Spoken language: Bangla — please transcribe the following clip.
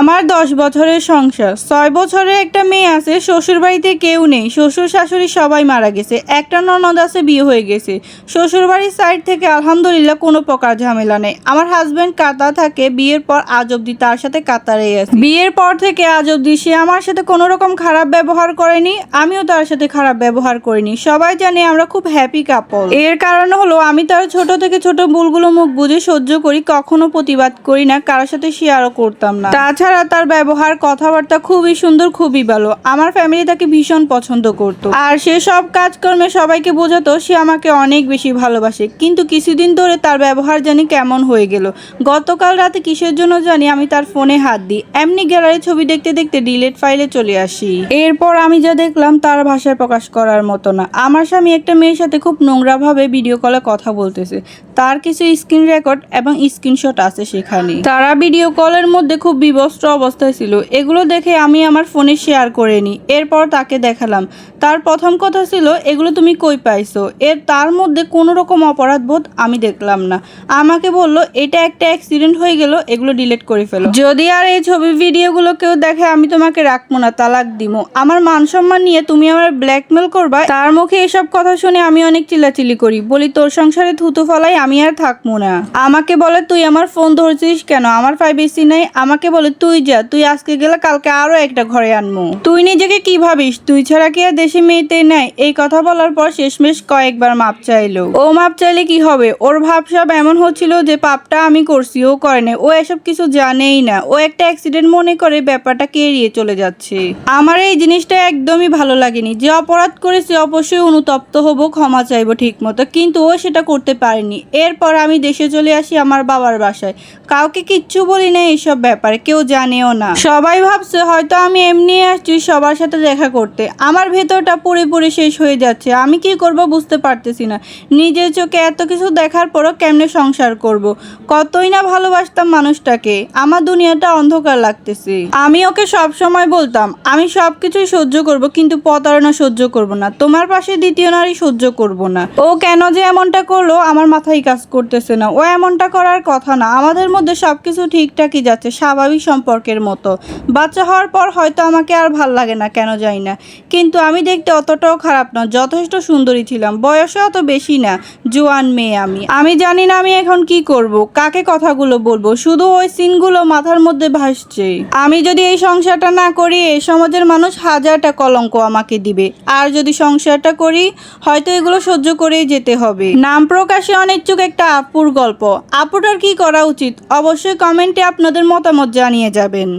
আমার দশ বছরের সংসার। ছয় বছরের একটা মেয়ে আছে শ্বশুর বাড়িতে কেউ নেই। শ্বশুর শাশুড়ি সবাই মারা গেছে। একটা ননদ আছে, বিয়ে হয়ে গেছে। শ্বশুর বাড়ির সাইড থেকে আলহামদুলিল্লাহ কোনো প্রকার ঝামেলা নেই। আমার হাজব্যান্ড কাতা থাকে, বিয়ের পর আজ অব্দি তার সাথে কাতারে আছে। বিয়ের পর থেকে আজ অব্দি সে আমার সাথে কোনো রকম খারাপ ব্যবহার করেনি, আমিও তার সাথে খারাপ ব্যবহার করিনি। সবাই জানে আমরা খুব হ্যাপি কাপল এর কারণ হলো, আমি তার ছোট থেকে ছোট ভুলগুলো মুখ বুঝে সহ্য করি, কখনো প্রতিবাদ করি না, কারোর সাথে শেয়ারও করতাম না। তাছাড়া তার ব্যবহার, কথাবার্তা খুবই সুন্দর, খুবই ভালো। আমার ফ্যামিলি তাকে ভীষণ পছন্দ করত। আর সে সব কাজকর্মে সবাইকে বোঝাতো, সে আমাকে অনেক বেশি ভালোবাসে। কিন্তু কিছুদিন ধরে তার ব্যবহার জানি কেমন হয়ে গেল। গতকাল রাতে কিসের জন্য জানি আমি তার ফোনে হাত দিই। এমনি গ্যালারি ছবি দেখতে দেখতে ডিলেট ফাইলে চলে আসি। এরপর আমি যা দেখলাম তার ভাষায় প্রকাশ করার মতো না। আমার স্বামী একটা মেয়ের সাথে খুব নোংরাভাবে ভিডিও কলে কথা বলতেছে। তার কিছু স্ক্রিন রেকর্ড এবং স্ক্রিনশট আছে সেখানে। তারা ভিডিও কলের মধ্যে খুব বিবস্ত্র অবস্থায় ছিল। এগুলো দেখে আমি আমার ফোনে শেয়ার করে নিই এরপর তাকে দেখালাম। তার প্রথম কথা ছিল, এগুলো তুমি কই পাইছো? এর তার মধ্যে কোনো রকম অপরাধ বোধ আমি দেখলাম না। আমাকে বলল, এটা একটা অ্যাক্সিডেন্ট হয়ে গেল, এগুলো ডিলিট করে ফেলো। যদি আর এই ছবি ভিডিওগুলো কেউ দেখে, আমি তোমাকে রাখব না, তালাক দিমো। আমার মান সম্মান নিয়ে তুমি আমার ব্ল্যাকমেল করবা। তার মুখে এসব কথা শুনে আমি অনেক চিল্লাচিল্লি করি। বলি, তোর সংসারে থুতু ফলাই আমি আর থাকব না। আমাকে বলে, তুই আমার ফোন ধরছিস কেন? আমার প্রাইভেসি নাই আমাকে বলে, তুই যা, তুই আজকে গেলে কালকে আরও একটা ঘরে আনব তুই নিজেকে কি ভাবিস? তুই ছাড়া কি আর দেশে মেয়েতে নাই? এই কথা বলার পর শেষমেশ কয়েকবার মাপ চাইলো। ও মাপ চাইলে কি হবে? ওর ভাবসাব এমন হচ্ছিল যে পাপটা আমি করছি, ও করে না ও এসব কিছু জানেই না। ও একটা অ্যাক্সিডেন্ট মনে করে ব্যাপারটাকে এড়িয়ে চলে যাচ্ছে। আমার এই জিনিসটা একদমই ভালো লাগেনি। যে অপরাধ করেছে, অবশ্যই অনুতপ্ত হব, ক্ষমা চাইব ঠিক মতো কিন্তু ও সেটা করতে পারেনি। এরপর আমি দেশে চলে আসি আমার বাবার বাসায়। কাউকে কিচ্ছু বলি না এইসব ব্যাপারে। কেউ জানেও না। সবাই ভাবছে হয়তো আমি এমনি আসছি সবার সাথে দেখা করতে। আমার ভেতরটা পুরোপুরি শেষ হয়ে যাচ্ছে। আমি কি করব বুঝতে পারতেছি না। নিজের চোখে এত কিছু দেখার পরও কেমনে সংসার করব। কতই না ভালোবাসতাম মানুষটাকে। আমার দুনিয়াটা অন্ধকার লাগতেছে। আমি ওকে সব সময় বলতাম, আমি সব কিছুই সহ্য করব, কিন্তু প্রতারণা সহ্য করব না। তোমার পাশে দ্বিতীয় নারী সহ্য করব না। ও কেন যে এমনটা করল আমার মাথায় কাজ করতেছে না। ও এমনটা করার কথা না। আমাদের মধ্যে সবকিছু ঠিকঠাকই যাচ্ছে, স্বাভাবিক সম্পর্কের মতো। বাচ্চা হওয়ার পর হয়তো আমাকে আর ভালো লাগে না, কেন জানি না। কিন্তু আমি দেখতে অতটাও খারাপ না, যথেষ্ট সুন্দরী ছিলাম। বয়সও অত বেশি না জোয়ান মেয়ে আমি। আমি জানি না আমি এখন কি করব, কাকে কথাগুলো বলব, শুধু ওই সিনগুলো মাথার মধ্যে ভাসছে। আমি যদি এই সংসারটা না করি, এই সমাজের মানুষ হাজারটা কলঙ্ক আমাকে দিবে। আর যদি সংসারটা করি, হয়তো এগুলো সহ্য করেই যেতে হবে। নাম প্রকাশে অনিচ্ছুক একটা আপুর গল্প। আপুটার কি করা উচিত? অবশ্যই কমেন্টে আপনাদের মতামত জানিয়ে যাবেন।